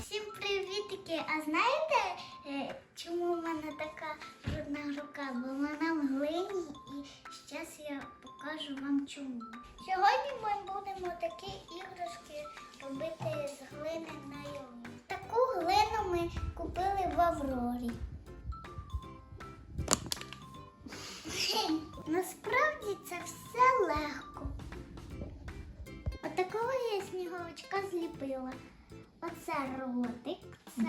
Всім привітики! А знаєте, е, чому в мене така брудна рука? Бо вона в глині і зараз я покажу вам чому. Сьогодні ми будемо такі іграшки робити з глини на йому. Таку глину ми купили в Аврорі. Отакого я сніговичка зліпила. Оце ротик, це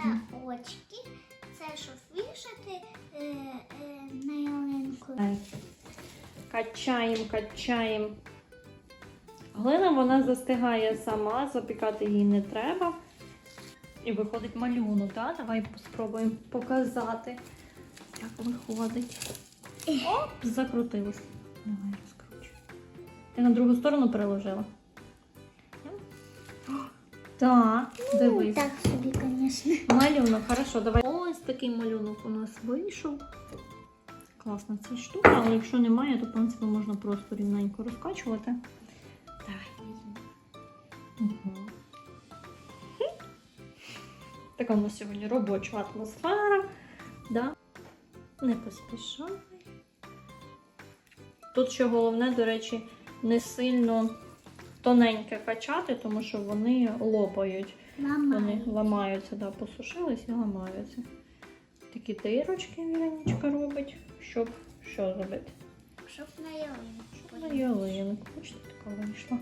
очки, це щоб вішати е, е, на ялинку. Качаємо, качаємо. Глина вона застигає сама, запікати її не треба. І виходить малюнок, так? Давай спробуємо показати, як виходить. Оп, закрутилось. Давай розкручуй. Ти на другу сторону переложила. Так, дивись. Так собі, звісно. Малюнок, хорошо, давай. Ось такий малюнок у нас вийшов. Класна ця штука, але якщо немає, то в принципі можна просто рівненько розкачувати. Давай, візьмемо. Угу. Така у нас сьогодні робоча атмосфера. Да? Не поспішай. Тут ще головне, до речі, не сильно тоненьке качати, тому що вони лопають. Мама. Вони ламаються, да, посушились і ламаються. Такі дирочки Віронічка робить, щоб що зробити? Щоб на ялинку. Щоб на ялинку. Бачите, така вийшла.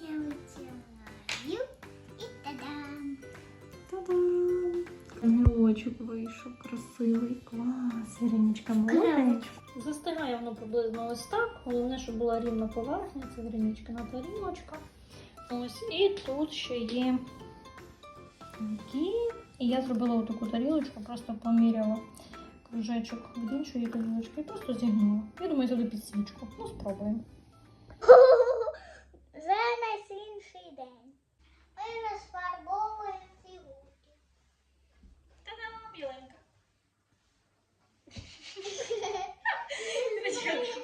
Я витягаю і та-дам! Та-дам! Вийшов, красивий, клас. Віренічка молодець. Застигає воно приблизно ось так. Головне, щоб була рівна поверхня, це Віренічка на тарілочка. Ось, і тут ще є такі. І я зробила таку тарілочку, просто поміряла кружечок від іншої тарілочки і просто зігнула. Я думаю, сюди підсвічку. Ну, спробуємо.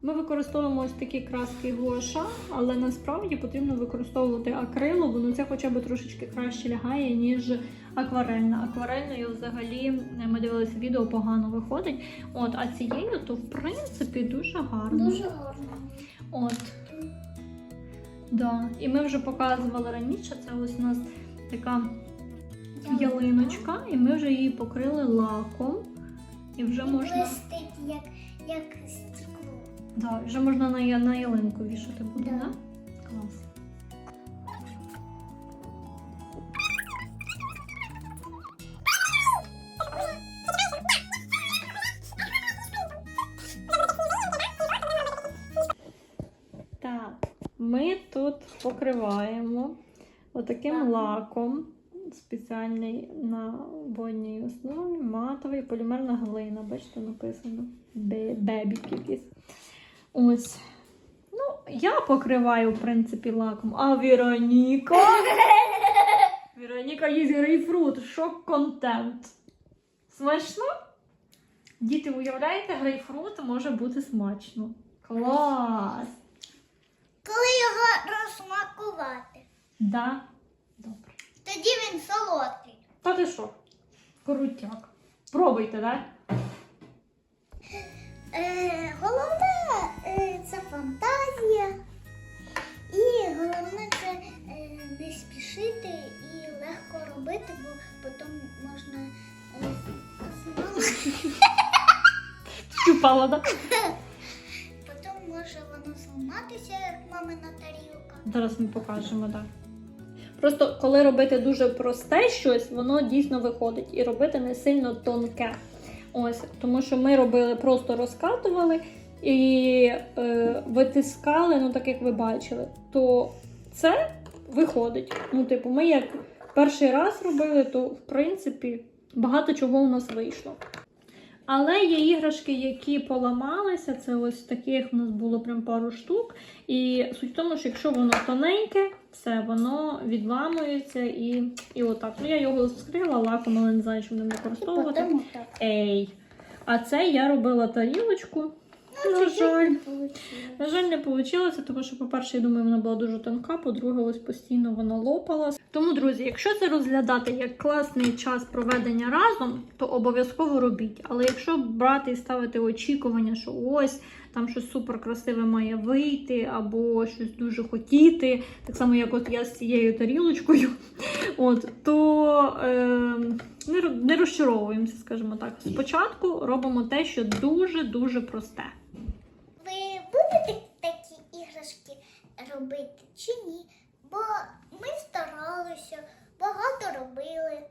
Ми використовуємо ось такі краски гуаша, але насправді потрібно використовувати акрилову, ну це хоча б трошечки краще лягає, ніж акварельна. Акварельною взагалі ми дивилися відео, погано виходить. От, а цією, то в принципі дуже гарно. Дуже гарно. От. Да. І ми вже показували раніше. Це ось у нас така ялиночка, і ми вже її покрили лаком. І вже можна. Блистить, як, як. Да, вже можна на, на ялинку вішати буде, Да. Клас. Так, ми тут покриваємо отаким Так. лаком. Спеціальний на водній основі, матовий полімерна глина. Бачите, написано бебік якийсь. Ось. Ну, я покриваю, в принципі, лаком. А Віроніка. Віроніка їсть грейпфрут. Шок контент. Смачно? Діти, уявляєте, грейпфрут може бути смачно. Клас! Коли його розсмакувати, Да? Добре. тоді він солодкий. Та ти що? Крутяк. Пробуйте, да? Е, головне це фантазія. І головне це е, не спішити і легко робити, бо потім можна е, зламати. Щупала, да? Потім може воно зламатися, як мамина тарілка. Зараз ми покажемо, так. Просто коли робити дуже просте щось, воно дійсно виходить. І робити не сильно тонке. Ось, тому що ми робили, просто розкатували і е, витискали, ну так як ви бачили, то це виходить. Ну, типу, ми як перший раз робили, то в принципі багато чого у нас вийшло. Але є іграшки, які поламалися. Це ось таких у нас було прям пару штук. І суть в тому, що якщо воно тоненьке, все, воно відламується і, і отак. Ну, я його скрила лаком, але не знаю, чим ним використовувати. Ей. А це я робила тарілочку. На жаль. На жаль, не вийшло, тому що, по-перше, я думаю, вона була дуже тонка, по-друге, ось постійно вона лопалась. Тому, друзі, якщо це розглядати як класний час проведення разом, то обов'язково робіть. Але якщо брати і ставити очікування, що ось там щось супер красиве має вийти, або щось дуже хотіти, так само, як от я з цією тарілочкою, от, то е, не, ро- не розчаровуємося, скажімо так. Спочатку робимо те, що дуже-дуже просте. Будете такі іграшки робити чи ні? Бо ми старалися, багато робили.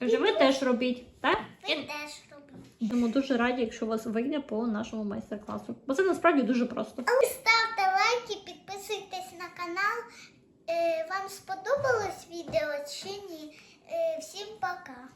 Вже ви теж робіть, так? Ви теж робите. Будемо дуже раді, якщо у вас вийде по нашому майстер-класу. Бо це насправді дуже просто. Але ставте лайки, підписуйтесь на канал. Е, вам сподобалось відео чи ні? Е, всім пока!